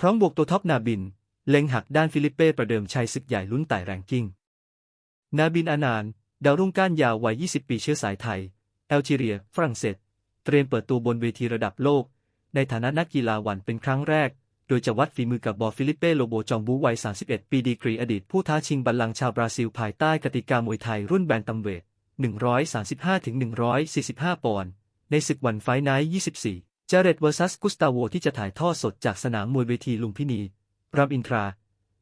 พร้อมบวกตัวท็อปนาบิน เล็งหักด้านฟิลิปเป้ประเดิมชัยศึกใหญ่ลุ้นไต่แรงกิ้ง นาบินอานาน ดาวรุ่งก้านยาววัย 20 ปีเชื้อสายไทย แอลจีเรีย ฝรั่งเศส เตรียมเปิดตัวบนเวทีระดับโลก ในฐานะนักกีฬาวันเป็นครั้งแรก โดยจะวัดฝีมือกับบอฟิลิปเป้โลโบจองบูวัย 31 ปีดีกรีอดีตผู้ท้าชิงบัลลังก์ชาวบราซิลภายใต้กติกามวยไทยรุ่นแบนตัมเวท135-145 ปอนด์ ในศึกวันไฟท์ไนท์24 จเรตเวอร์ซัสกุสตาโวที่จะถ่ายทอดสดจากสนามมวยเวทีลุมพินีรามอินทรา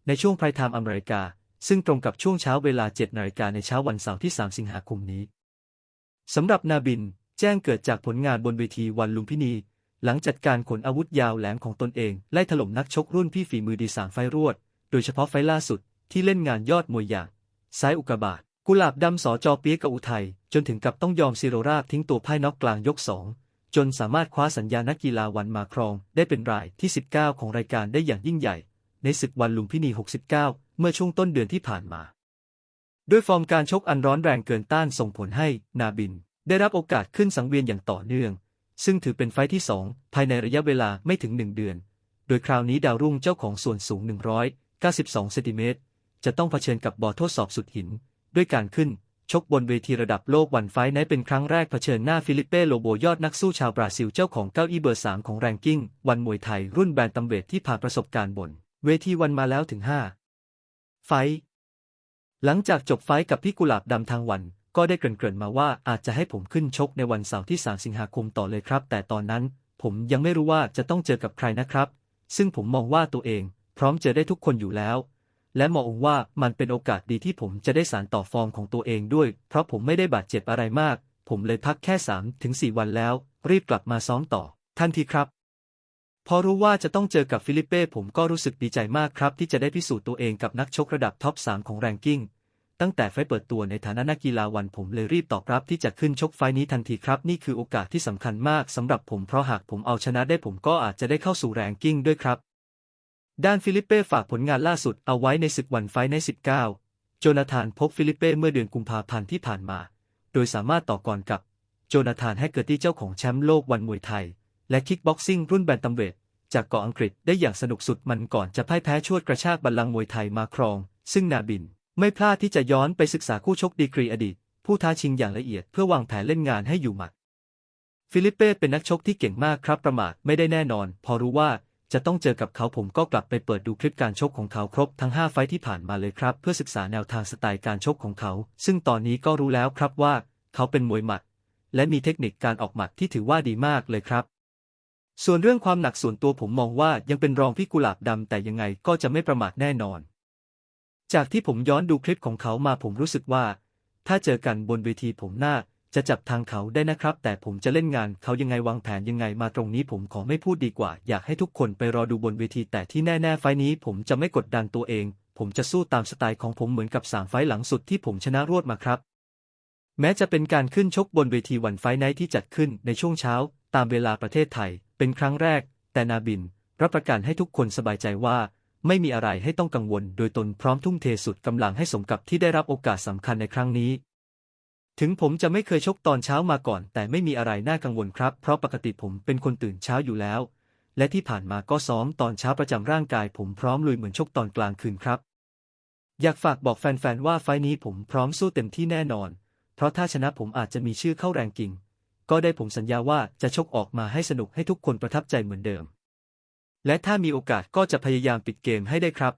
ในช่วงไพรไทม์อเมริกา ซึ่งตรงกับช่วงเช้าเวลา 7 นาฬิกาในเช้าวันเสาร์ที่ 3 สิงหาคมนี้ สำหรับนาบินแจ้งเกิดจากผลงานบนเวทีวันลุมพินี หลังจัดการขนอาวุธยาวแหลมของตนเอง ไล่ถล่มนักชกรุ่นพี่ฝีมือดีสามไฟรวด โดยเฉพาะไฟล่าสุดที่เล่นงานยอดมวยอย่างซ้ายอุกาบาตกุหลาบดำสอจอเปียกกับอุทัยจนถึงกับต้องยอมซิโรราบทิ้งตัวพ่ายน็อกกลางยกสอง จนสามารถคว้าสัญญานักกีฬาวันมาครอง ได้เป็นรายที่ 19 ของรายการได้อย่างยิ่งใหญ่ ในศึกวันลุมพินี 69 เมื่อช่วงต้นเดือนที่ผ่านมา ด้วยฟอร์มการชกอันร้อนแรงเกินต้านส่งผลให้นาบิน ได้รับโอกาสขึ้นสังเวียนอย่างต่อเนื่อง ซึ่งถือเป็นไฟที่ 2 ภายในระยะเวลาไม่ถึง 1 เดือน โดยคราวนี้ดาวรุ่งเจ้าของส่วนสูง 192 เซนติเมตรจะต้องเผชิญกับบอทดสอบสุดหิน ด้วยการขึ้น ชกบนเวทีระดับโลกวันไฟนั้นเป็นครั้งแรกเผชิญหน้าฟิลิปเป้โลโบยอดนักสู้ชาวบราซิลเจ้าของเก้าอี้เบอร์สามของแรงกิ้ง วันมวยไทยรุ่นแบนตัมเวทที่ผ่านประสบการณ์บน เวทีวันมาแล้วถึง 5 ไฟ หลังจากจบไฟกับพี่กุหลาบดำทางวัน ก็ได้เกริ่นๆมาว่าอาจจะให้ผมขึ้นชกในวันเสาร์ที่ 3 สิงหาคมต่อเลยครับ แต่ตอนนั้น ผมยังไม่รู้ว่าจะต้องเจอกับใครนะครับ ซึ่งผมมองว่าตัวเอง พร้อมเจอได้ทุกคนอยู่แล้ว และมองว่ามันเป็นโอกาสดีที่ผมจะได้สารต่อฟอร์มของตัวเองด้วย เพราะผมไม่ได้บาดเจ็บอะไรมาก ผมเลยพักแค่3ถึง4วันแล้ว รีบกลับมาซ้อมต่อ ทันทีครับ พอรู้ว่าจะต้องเจอกับฟิลิปเป้ผมก็รู้สึกดีใจมากครับ ที่จะได้พิสูจน์ตัวเองกับนักชกระดับท็อป 3 ของแรงกิ้งตั้งแต่ไฟเปิดตัวในฐานะนักกีฬาวันผมเลยรีบตอบรับที่จะขึ้นชกไฟนี้ทันทีครับ นี่คือโอกาสที่สำคัญมากสำหรับผมเพราะหากผมเอาชนะได้ผมก็อาจจะได้เข้าสู่แรงกิ้งด้วยครับ ด้านฟิลิปเป้ฝากผลงานล่าสุดเอาไว้ในศึกวันไฟใน 19 โจนาธานพบฟิลิปเป้เมื่อเดือนกุมภาพันธ์ที่ผ่านมา โดยสามารถต่อกรกับ โจนาธานแฮกเกอร์ตี้เจ้าของแชมป์โลกวันมวยไทย และคิกบ็อกซิ่งรุ่นแบนตัมเวทจากเกาะอังกฤษได้อย่างสนุกสุดมันก่อนจะพ่ายแพ้ชวดกระชากบัลลังก์มวยไทยมาครอง ซึ่งนาบิน ไม่พลาดที่จะย้อนไปศึกษาคู่ชกดีกรีอดีต ผู้ท้าชิงอย่างละเอียดเพื่อวางแผนเล่นงานให้อยู่หมัด ฟิลิปเป้เป็นนักชกที่เก่งมากครับประมาทไม่ได้แน่นอน พอรู้ว่า จะต้องเจอกับเขาผมก็กลับไปเปิดดูคลิปการชกของเขาครบทั้ง 5 ไฟที่ผ่านมาเลยครับ เพื่อศึกษาแนวทางสไตล์การชกของเขา ซึ่งตอนนี้ก็รู้แล้วครับว่า เขาเป็นมวยหมัด และมีเทคนิคการออกหมัดที่ถือว่าดีมากเลยครับ ส่วนเรื่องความหนักส่วนตัวผมมองว่ายังเป็นรองพี่กุหลาบดำแต่ยังไงก็จะไม่ประมาทแน่นอน จากที่ผมย้อนดูคลิปของเขามาผมรู้สึกว่า ถ้าเจอกันบนเวทีผมน่า จะจับทางเขาได้นะครับ แต่ผมจะเล่นงานเขายังไงวางแผนยังไงมาตรงนี้ผมขอไม่พูดดีกว่า อยากให้ทุกคนไปรอดูบนเวที แต่ที่แน่ ๆ ไฟนี้ผมจะไม่กดดันตัวเอง ผมจะสู้ตามสไตล์ของผมเหมือนกับสามไฟล์หลังสุดที่ผมชนะรวดมาครับ แม้จะเป็นการขึ้นชกบนเวทีวันไฟท์ไนท์ที่จัดขึ้นในช่วงเช้า ตามเวลาประเทศไทย เป็นครั้งแรก แต่นาบิน รับประกันให้ทุกคนสบายใจว่าไม่มีอะไรให้ต้องกังวล โดยตนพร้อมทุ่มเทสุดกำลังให้สมกับที่ได้รับโอกาสสำคัญในครั้งนี้ ถึงผมจะไม่เคยชกตอนเช้ามาก่อน แต่ไม่มีอะไรน่ากังวลครับ เพราะปกติผมเป็นคนตื่นเช้าอยู่แล้ว และที่ผ่านมาก็ซ้อมตอนเช้าประจำร่างกาย ผมพร้อมลุยเหมือนชกตอนกลางคืนครับ อยากฝากบอกแฟนๆว่าไฟล์นี้ผมพร้อมสู้เต็มที่แน่นอน เพราะถ้าชนะผมอาจจะมีชื่อเข้าแรงกิ่ง ก็ได้ผมสัญญาว่าจะชกออกมาให้สนุกให้ทุกคนประทับใจเหมือนเดิม และถ้ามีโอกาสก็จะพยายามปิดเกมให้ได้ครับ